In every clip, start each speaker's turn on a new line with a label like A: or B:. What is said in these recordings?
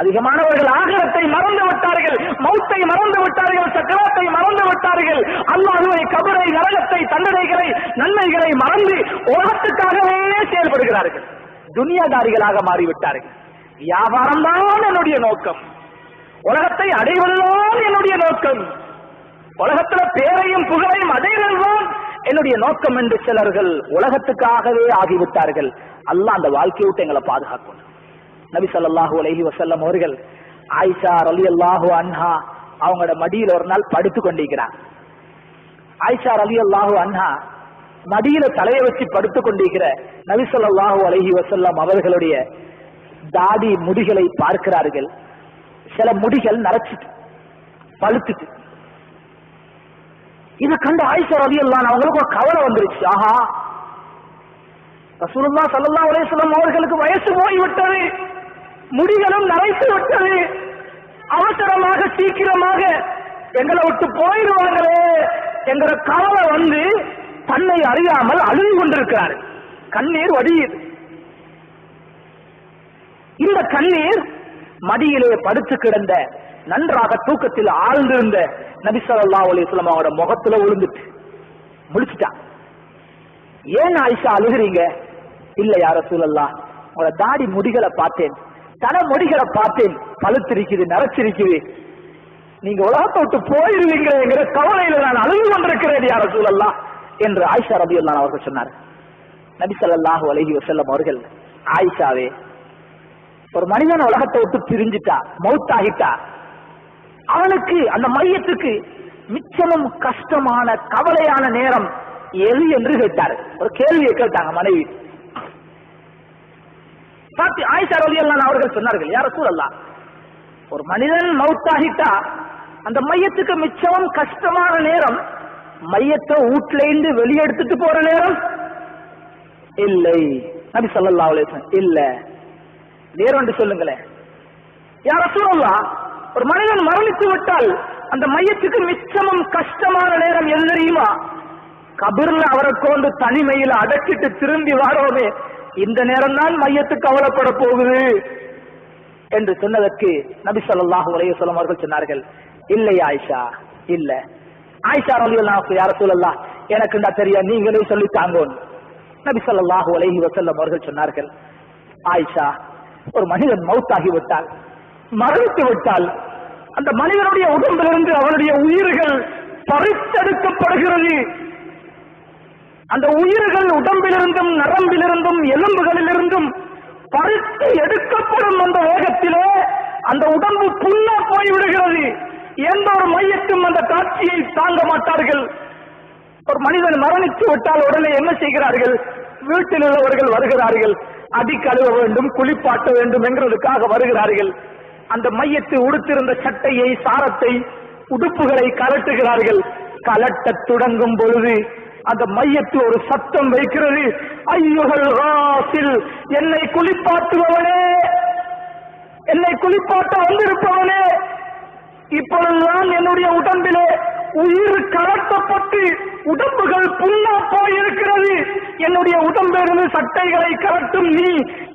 A: அதிகமானவர்கள் ஆகரத்தை மறந்து விட்டார்கள் மௌத்தை மறந்து விட்டார்கள் சக்கரத்தை மறந்து விட்டார்கள். அல்லாஹுவை கபரை நரகத்தை தண்டனைகளை நன்மைகளை மறந்து உலகத்துக்காகவே செயல்படுகிறார்கள். துனியாதாரிகளாக மாறிவிட்டார்கள். வியாபாரம் தான் என்னுடைய நோக்கம். உலகத்தை அடைவதுதான் என்னுடைய நோக்கம். உலகத்துல பேரையும் புகழையும் அடைவதுதான் என்னுடைய நோக்கம் என்று சிலர்கள் உலகத்துக்காகவே ஆகிவிட்டார்கள். அல்லாஹ் அந்த வாழ்க்கையை விட்டு எங்களை பாதுகாக்கணும் நபி ஸல்லல்லாஹு அலைஹி வஸல்லம் அவர்கள் ஆயிஷா ரலியல்லாஹு அன்ஹா அவங்களோட மடியில் ஒரு நாள் படுத்து கொண்டிருக்கிறார். ஆயிஷா ரலியல்லாஹு அன்ஹா மடியில தலையை வச்சு படுத்து கொண்டிருக்கிற நபி ஸல்லல்லாஹு அலைஹி அவர்களுடைய தாடி முடிகளை பார்க்கிறார்கள். சில முடிகள் நரைச்சிட்டு பழுத்துட்டு. இதை கண்டு ஆயிஷா ரலியல்லாஹு அவங்களுக்கு ஒரு கவலை வந்துருச்சு. ஆஹா ரசூலுல்லா ஸல்லல்லாஹு அலைஹி வஸல்லம் அவர்களுக்கு வயசு போய் விட்டது முடிகளும் நரைத்து விட்டது. அவசரமாக சீக்கிரமாக எங்களை விட்டு போயிடுவாங்களே என்கிற கவலை வந்து தன்னை அறியாமல் அழுது கொண்டிருக்கிறார். கண்ணீர் வடியுது. இந்த கண்ணீர் மடியிலே படுத்து கிடந்த நன்றாக தூக்கத்தில் ஆழ்ந்திருந்த நபிசல்லா ஸல்லல்லாஹு அவரோட முகத்துல விழுந்துட்டு முடிச்சுட்டான் ஏன் ஆயிஷா அழுகிறீங்க? இல்ல யார சூழல்லா உங்களோட தாடி முடிகளை பார்த்தேன். தலை முடிகளை பார்த்தேன். பழுத்திருக்குது நரைச்சிருக்குது. நீங்க உலகத்தை விட்டு போயிருவீங்கிற கவலையில நான் அழுது கொண்டிருக்கிறேன் யார சூழல்லாம் என்று ஆயிஷா ரபி அவர்கள் சொன்னார். நபிசல்லாஹு அலஹி வசல்லம் அவர்கள் ஆயிஷாவே ஒரு மனிதன் உலகத்தை விட்டு பிரிஞ்சிட்டா மௌத்தாகிட்டா அவனுக்கு அந்த மையத்துக்கு மிச்சமும் கஷ்டமான கவலையான நேரம் எது என்று கேட்டார். ஒரு கேள்வியை கேட்டாங்க மனைவி. பாத்தி ஆயிஷா ரலியல்லாஹு அவர்கள் சொன்னார்கள் யார சூழல்லா ஒரு மனிதன் மவுத்தாகிட்டா அந்த மையத்துக்கு மிச்சம் கஷ்டமான நேரம் மையத்தை வீட்டுல இருந்து வெளியெடுத்துட்டு போற நேரம்? இல்லை. நபி சொல்லல்லா இல்ல. வேற ஒன்று சொல்லுங்களேன். யார சூழல்லா ஒரு மனிதன் மரணித்து விட்டால் அந்த மையத்துக்கு மிச்சமும் கஷ்டமான நேரம் எது தெரியுமா? கபிர்ல அவரை கொண்டு தனிமையில அடக்கிட்டு திரும்பி வாரோமே இந்த நேரம் தான் மையத்துக்கு கவலைப்பட போகுது என்று சொன்னதற்கு நபி சொல்லாஹு உலக வஸல்லம் அவர்கள் சொன்னார்கள். இல்லை ஆயிஷா இல்ல. ஆயிஷா ரலியல்லாஹு யார சொல்லலாம் எனக்கு நான் தெரியும் நீங்களே சொல்லி தாங்கோன் நபி சொல்லாஹு உலகி வசல்லம் அவர்கள் சொன்னார்கள். ஆயிஷா ஒரு மனிதன் மவுத்தாகி விட்டால் மரணித்து விட்டால் அந்த மனிதனுடைய உடம்பிலிருந்து அவனுடைய உயிர்கள் பறித்தெடுக்கப்படுகிறது. அந்த உயிர்கள் உடம்பிலிருந்தும் நரம்பிலிருந்தும் எலும்புகளிலிருந்தும் பறித்து எடுக்கப்படும் அந்த வேகத்திலே அந்த உடம்பு புண்ணா போய் விடுகிறது எந்த ஒரு மையத்தும் அந்த காட்சியை தாங்க மாட்டார்கள். ஒரு மனிதன் மரணித்து விட்டால் உடனே என்ன செய்கிறார்கள்? வீட்டில் உள்ளவர்கள் வருகிறார்கள். அடி கழுவ வேண்டும் குளிப்பாட்ட வேண்டும் என்கிறதுக்காக வருகிறார்கள். அந்த மையத்தை உடுத்திருந்த சட்டையை சாரத்தை உடுப்புகளை கலட்டுகிறார்கள். கலட்டத் தொடங்கும் பொழுது அந்த மையத்தில் ஒரு சத்தம் வைக்கிறது. ஐயுகள் ராசில் என்னை குளிப்பாட்டுபவனே என்னை குளிப்பாட்ட வந்திருப்பவனே இப்பொழுதுதான் என்னுடைய உடம்பிலே உயிர் கலட்டப்பட்டு உடம்புகள் புண்ணா போயிருக்கிறது. என்னுடைய உடம்பிலிருந்து சட்டைகளை கலட்டும் நீ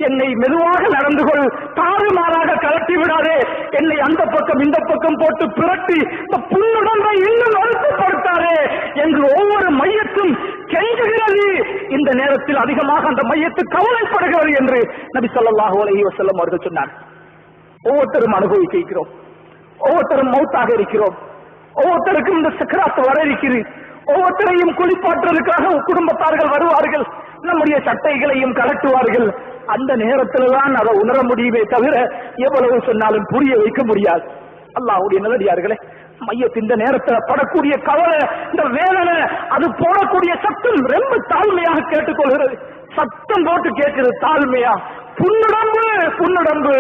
A: என்னை மெதுவாக நடந்து கொள். தாறுமாறாக கலட்டி விடாதே. என்னை அந்த பக்கம் இந்த பக்கம் போட்டு பிரட்டி இந்த புண்ணுடம்பை இன்னும் அழுத்தப்படுத்தாதே என்று ஒவ்வொரு மையத்தும் கெஞ்சுகிறது இந்த நேரத்தில் அதிகமாக அந்த மையத்து கவலைப்படுகிறது என்று நபி ஸல்லல்லாஹு அலைஹி வஸல்லம் அவர்கள் சொன்னார். ஒவ்வொருத்தரும் அனுபவிக்கிறோம் ஒவ்வொருத்தரும் மௌத்தாக இருக்கிறோம். ஒவ்வொருத்தருக்கும் இந்த சக்கராத்து வர இருக்கிறது. ஒவ்வொருத்தரையும் குளிப்பாற்றுவதற்காக குடும்பத்தார்கள் வருவார்கள். நம்முடைய சட்டைகளையும் கலட்டுவார்கள் அந்த நேரத்தில்தான் அதை உணர முடியுமே தவிர எவ்வளவு சொன்னாலும் புரிய வைக்க முடியாது. அல்லாவுடைய நல்லடியார்களே மையத்து இந்த நேரத்தில் படக்கூடிய கவலை இந்த வேதனை அது போடக்கூடிய சத்தம் ரொம்ப தாழ்மையாக கேட்டுக்கொள்கிறது. சத்தம் போட்டு கேட்கிறது தாழ்மையா? புன்னுடம்பு புன்னுடம்பு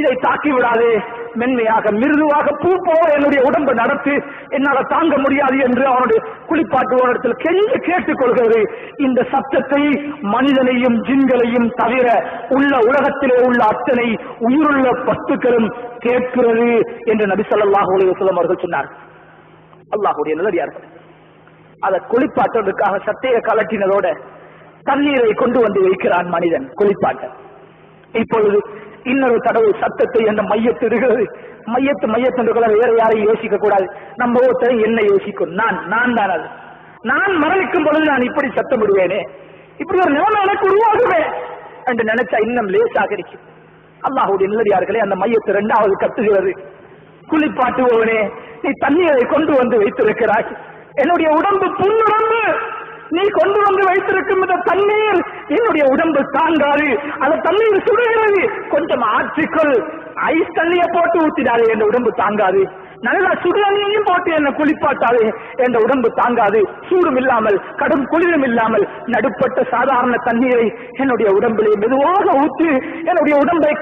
A: இதை தாக்கி விடாதே. மென்மையாக மிருதுவாக பூ போல என்னுடைய உடம்பு நடத்து என்னால தாங்க முடியாது என்று அவனுடைய குளிப்பாட்டுவனிடத்தில் கெஞ்சு கேட்டுக்கொள்கிறது இந்த சத்தத்தை மனிதனையும் ஜின்களையும் தவிர உள்ள உலகத்திலே உள்ள அத்தனை உயிருள்ள பத்துக்களும் கேட்கிறது என்று நபி ஸல்லல்லாஹு அவர்கள் சொன்னார் அல்லாஹுடைய நல்லடியார்கள் அதை குளிப்பாட்டுவதற்காக சத்தையை கலட்டினதோட தண்ணீரை கொண்டு வந்து வைக்கிறான் மனிதன் குளிப்பாட்ட. இப்பொழுது இன்னொரு தடவை சத்தத்தை அந்த மையத்து இருக்கிறது. மையத்து மையத்து என்று வேற யாரையும் யோசிக்க கூடாது. நம்ம ஒருத்தரும் என்ன யோசிக்கும்? நான் நான் தான் அது. நான் மரணிக்கும் பொழுது நான் இப்படி சத்தம் விடுவேனே. இப்படி ஒரு நிலைமை எனக்கு உருவாகுமே என்று நினைச்சா இன்னும் லேசாக இருக்கு அல்லாஹுடைய நிலடியார்களே அந்த மையத்தை இரண்டாவது கத்துகிறது. குளிப்பாட்டுபவனே நீ தண்ணீரை கொண்டு வந்து வைத்திருக்கிறாய். என்னுடைய உடம்பு புண்ணுடம்பு நீ கொண்டு வந்து வைத்திருக்கும் இந்த தண்ணீர் என்னுடைய உடம்பு தாங்காது. அதை தண்ணீர் சுடுகிறது கொஞ்சம் ஆற்றிக்கொள். ஐஸ் தண்ணியை போட்டு ஊத்திடாது என் உடம்பு தாங்காது. நல்ல சுடுதண்ணியையும் போட்டு என்ன குளிப்பாட்டாது என்ற உடம்பு தாங்காது. சூடும் இல்லாமல் கடும் குளிரும் இல்லாமல் நடுப்பட்ட சாதாரண தண்ணீரை என்னுடைய உடம்பிலே மெதுவாக ஊற்றி என்னுடைய உடம்பை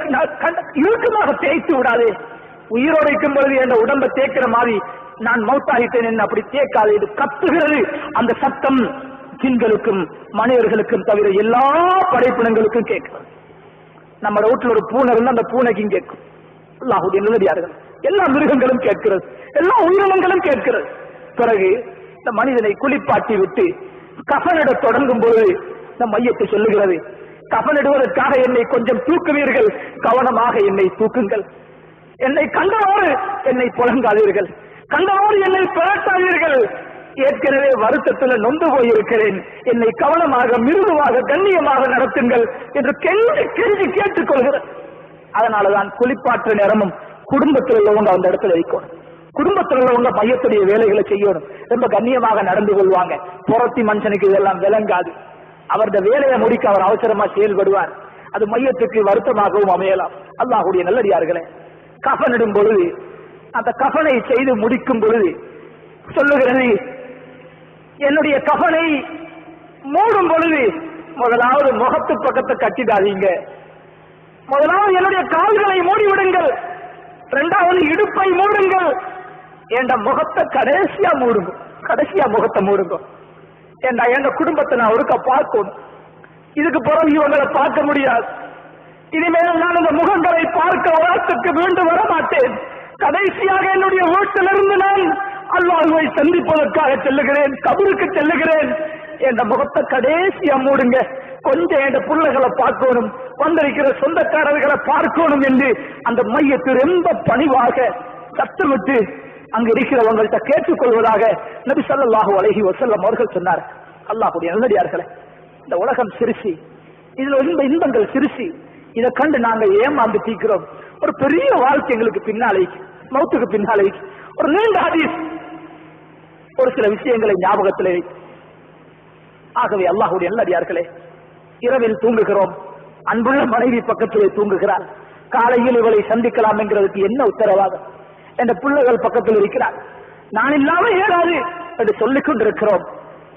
A: இறுக்கமாக தேய்த்து விடாதே. உயிரோடு இருக்கும் பொழுது என்ற உடம்பை தேய்க்கிற மாதிரி நான் மௌத்தாகிட்டேன். என்று அப்படி தேய்க்காது. இது கத்துகிறது. அந்த சத்தம் ஜின்களுக்கும் மனிதர்களுக்கும் தவிர எல்லா படைப்பினங்களுக்கும் கேட்கும் நம்ம ரோட்ல ஒரு பூனை இருந்தால் அந்த பூனைக்கும் கேட்கும் அல்லாஹுடைய நிலடியார்கள் எல்லா மிருகங்களும் கேட்கிறது. எல்லா உயிரினங்களும் கேட்கிறது. பிறகு இந்த மனிதனை குளிப்பாட்டி விட்டு கஃனிட தொடங்கும் பொழுது இந்த மையத்தை சொல்லுகிறது. கஃனிடுவதற்காக என்னை கொஞ்சம் தூக்குவீர்கள். கவனமாக என்னை தூக்குங்கள். என்னை கண்டவாறு என்னை புலங்காதீர்கள். கண்டவாறு என்னை பிறட்டாதீர்கள் ஏற்கனவே வருத்தத்துல நொந்து போயிருக்கிறேன். என்னை கவனமாக மிருதுவாக கண்ணியமாக நடத்துங்கள் என்று கெஞ்சி கெஞ்சி கேட்டுக்கொள்கிறேன். அதனாலதான் குளிப்பாற்ற நேரமும் குடும்பத்தில் உள்ளவங்க அந்த இடத்துல வைக்கணும் குடும்பத்தில் உள்ளவங்க மையத்துடைய வேலைகளை செய்யணும். ரொம்ப கண்ணியமாக நடந்து கொள்வாங்க. புறத்தி மனுஷனுக்கு இதெல்லாம் விளங்காது. அவரது வேலையை முடிக்க அவர் அவசரமா செயல்படுவார். அது மையத்துக்கு வருத்தமாகவும் அமையலாம். அல்லாஹுடைய நல்லடியார்களே கஃனிடும் பொழுது அந்த கஃனை செய்து முடிக்கும் பொழுது சொல்லுகிறது என்னுடைய கபனை மூடும் பொழுது முதலாவது முகத்து பக்கத்தை கட்டிடாதீங்க. முதலாவது என்னுடைய கால்களை மூடி விடுங்கள் இரண்டாவது இடுப்பை மூடுங்கள். என்ற முகத்தை கடைசியா மூடுங்க? கடைசியா முகத்தை மூடுங்க. ஏண்டா எங்க குடும்பத்தை நான் ஒருக்க பார்க்கணும். இதுக்கு பிறகு இவங்களை பார்க்க முடியாது. இனிமேல் நான் இந்த முகங்களை பார்க்க உலகத்துக்கு மீண்டும் வர மாட்டேன் கடைசியாக என்னுடைய வீட்டிலிருந்து நான் அல்லாஹுவை சந்திப்பதற்காக செல்லுகிறேன் கபருக்கு செல்லுகிறேன் என்ற முகத்தை கடைசியா மூடுங்க. கொஞ்சம் என்ற பிள்ளைகளை பார்க்கணும் வந்திருக்கிற சொந்தக்காரர்களை பார்க்கணும் என்று அந்த மையத்து ரொம்ப பணிவாக சத்தமிட்டு அங்க இருக்கிறவங்கள்ட்ட கேட்டுக்கொள்வதாக நபி ஸல்லல்லாஹு அலஹி வசல்லம் அவர்கள் சொன்னார். அல்லாஹுடைய நல்லடியார்களே இந்த உலகம் சிறுசி. இதுல இன்ப இன்பங்கள் சிறுசி. இதை கண்டு நாங்க ஏமாந்து தீக்கிறோம். ஒரு பெரிய வாழ்க்கை எங்களுக்கு பின்னாலே மௌத்துக்கு பின்னாலே ஒரு நீண்ட ஹதீஸ் ஒரு சில விஷயங்களை ஞாபகத்திலே ஆகவே அல்லாஹுடைய நல்லடியார்களே இரவில் தூங்குகிறோம். அன்புள்ள மனைவி பக்கத்திலே தூங்குகிறார் காலையில் இவளை சந்திக்கலாம் என்கிறதுக்கு என்ன உத்தரவாதம்? என்ற பிள்ளைகள் பக்கத்தில் இருக்கிறார் நான் இல்லாம ஏறாது என்று சொல்லிக் கொண்டிருக்கிறோம்.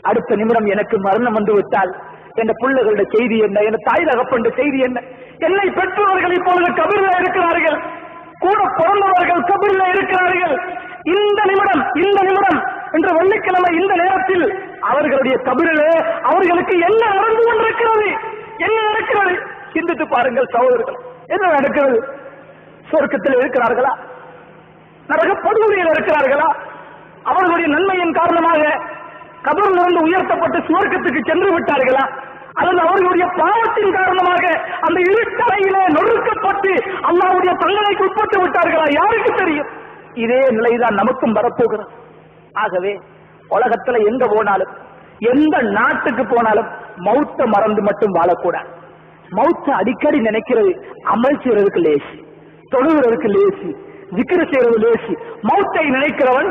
A: அடுத்த நிமிடம் எனக்கு மரணம் வந்து விட்டால் என்ற பிள்ளைகளுடைய செய்தி என்ன? என் தாய் தகப்பன்ற செய்தி என்ன? என்னை பெற்றவர்கள் இப்பொழுது கபிரில் இருக்கிறார்கள். கூட பிறந்தவர்கள் கபிரில் இருக்கிறார்கள். இந்த நிமிடம் இந்த நிமிடம் இன்று வெள்ளிக்கிழமை இந்த நேரத்தில் அவர்களுடைய கபிரிலே அவர்களுக்கு என்ன நடந்து கொண்டிருக்கிறது? என்ன நடக்கிறது? சிந்தித்து பாருங்கள் சகோதரர்கள். என்ன நடக்கிறது? சொர்க்கத்தில் இருக்கிறார்களா? நரக படுகொலையில் இருக்கிறார்களா? அவர்களுடைய நன்மையின் காரணமாக கபரிலிருந்து உயர்த்தப்பட்டு சுவர்க்கத்துக்கு சென்று விட்டார்களா? அல்லது அவர்களுடைய பாவத்தின் காரணமாக அந்த இருட்டறையிலே நொறுக்கப்பட்டு அல்லாவுடைய தண்டனைக்கு உட்பட்டு விட்டார்களா? யாருக்கு தெரியும்? இதே நிலைதான் நமக்கும் வரப்போகிறது. ஆகவே உலகத்துல எங்க போனாலும் எந்த நாட்டுக்கு போனாலும் மௌத்த மறந்து மட்டும் வாழக்கூடாது. மௌத்த அடிக்கடி நினைக்கிறது அமல் செய்யறதுக்கு லேசி தொழுகிறதுக்கு லேசி ஜிக்ரு செய்யறது லேசி மௌத்தை நினைக்கிறவன்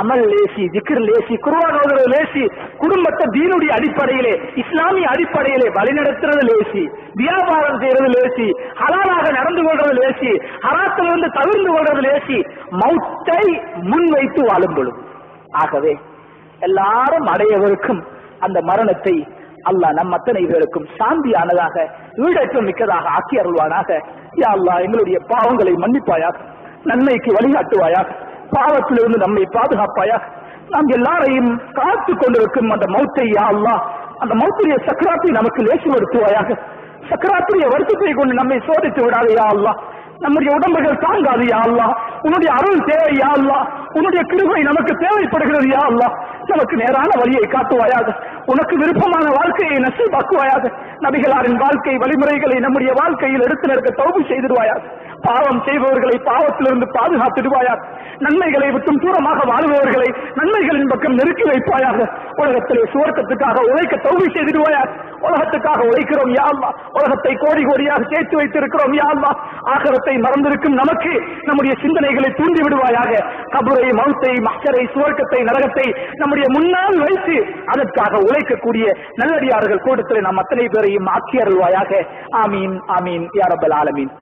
A: அமல் லேசி ஜிக்ர் லேசி குர்ஆன் ஓதுறது லேசி குடும்பத்தை தீனுடைய அடிப்படையிலே இஸ்லாமிய அடிப்படையிலே வழிநடத்துறது லேசி வியாபாரம் செய்யறது லேசி ஹலாலாக நடந்து கொள்றது லேசி ஹராத்திலிருந்து தவிர்ந்து கொள்றது லேசி மௌத்தை முன்வைத்து வாழும் பொழுது. ஆகவே எல்லாரும் அடையவிருக்கும் அந்த மரணத்தை அல்லாஹ் நம் அத்தனை பேருக்கும் சாந்தியானதாக வீடற்றம் மிக்கதாக ஆக்கி அருள்வானாக. யா அல்லா எங்களுடைய பாவங்களை மன்னிப்பாயாக நன்மைக்கு வழிகாட்டுவாயாக பாவத்திலிருந்து நம்மை பாதுகாப்பாயாக நாம் எல்லாரையும் காத்து கொண்டிருக்கும் அந்த மௌத்தை யா அல்லா அந்த மௌத்துடைய சக்கராத்தை நமக்கு லேசுபடுத்துவாயாக சக்கராத்துடைய வருத்தத்தை கொண்டு நம்மை சோதித்து விடாதே யா அல்லா நம்முடைய உடம்புகள் தாங்காது யா அல்லா உன்னுடைய அருள் தேவை யா அல்லா உன்னுடைய கிருபை நமக்கு தேவைப்படுகிறது யா அல்லா நமக்கு நேரான வழியை காட்டுவாயாக. உனக்கு விருப்பமான வாழ்க்கையை நசீபாக்குவாயாக. நபிகளாரின் வாழ்க்கை வழிமுறைகளை நம்முடைய வாழ்க்கையில் எடுத்து நடக்க தௌபு செய்திடுவாயாக. பாவம் செய்பவர்களை பாவத்திலிருந்து பாதுகாத்திடுவாயாக. நன்மைகளை விட்டும் தூரமாக வாழ்பவர்களை நன்மைகளின் பக்கம் நெருக்கி வைப்பாயாக. உலகத்திலே சுவர்க்கத்துக்காக உழைக்க தௌபி செய்திடுவாயாக. உலகத்துக்காக உழைக்கிறோம் யாழ்வா உலகத்தை கோடி கோடியாக சேர்த்து வைத்திருக்கிறோம் யாழ்வா ஆகரத்தை மறந்திருக்கும் நமக்கு நம்முடைய சிந்தனைகளை தூண்டி விடுவாயாக. கபரை மௌத்தை மக்கரை சுவர்க்கத்தை நரகத்தை நம்முடைய முன்னால் வைத்து அதற்காக உழைக்கக்கூடிய நல்லடியார்கள் கூட்டத்தில் நாம் அத்தனை பேரையும் ஆக்கி அருள்வாயாக. ஆமீன் ஆமீன் யாரபல் ஆலமீன்.